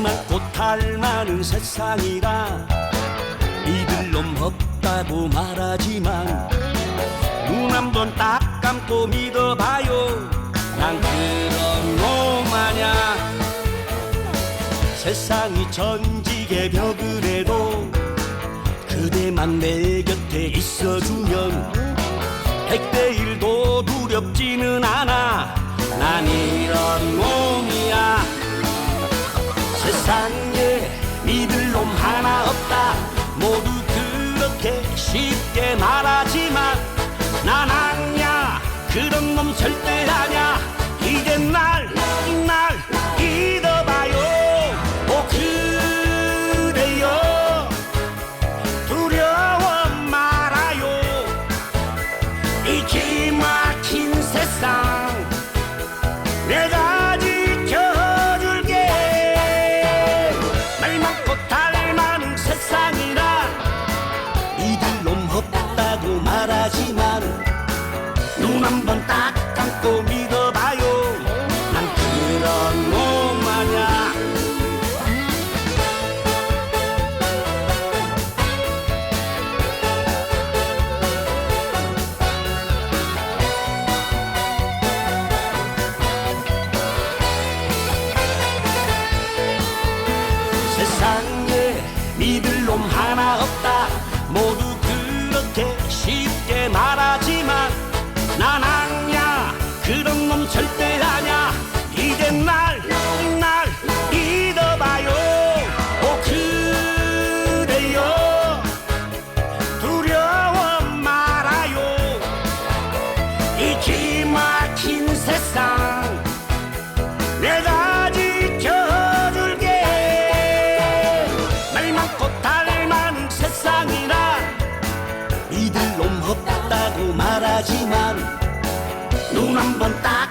말 많고 탈 많은 세상이라. 믿을 놈 없다고 말하지만 눈 한 번 딱 감고 믿어봐요. 난 그런 놈 아냐. 세상이 전지게 벽을 해도 그대만 내 곁에 있어주면 백대 일도 세상에 믿을 놈 하나 없다. 모두 그렇게 쉽게 말하지만 난 아냐? 그런 놈 절대 아냐? 이제 날 날 믿어봐요. 오 그래요? 두려워 말아요. 이 기막 한번 딱 감고 믿어봐요. 난 그런 놈 아냐 세상에 믿을 놈 하나 없다. 모두 그런 놈 절대 아냐. 이제 날 날 믿어봐요. 오 그래요 두려워 말아요. 이 기막힌 세상 내가 지켜줄게. 말 많고 탈 많은 세상이라 믿을 놈 없다고 말하지만 눈 한번 딱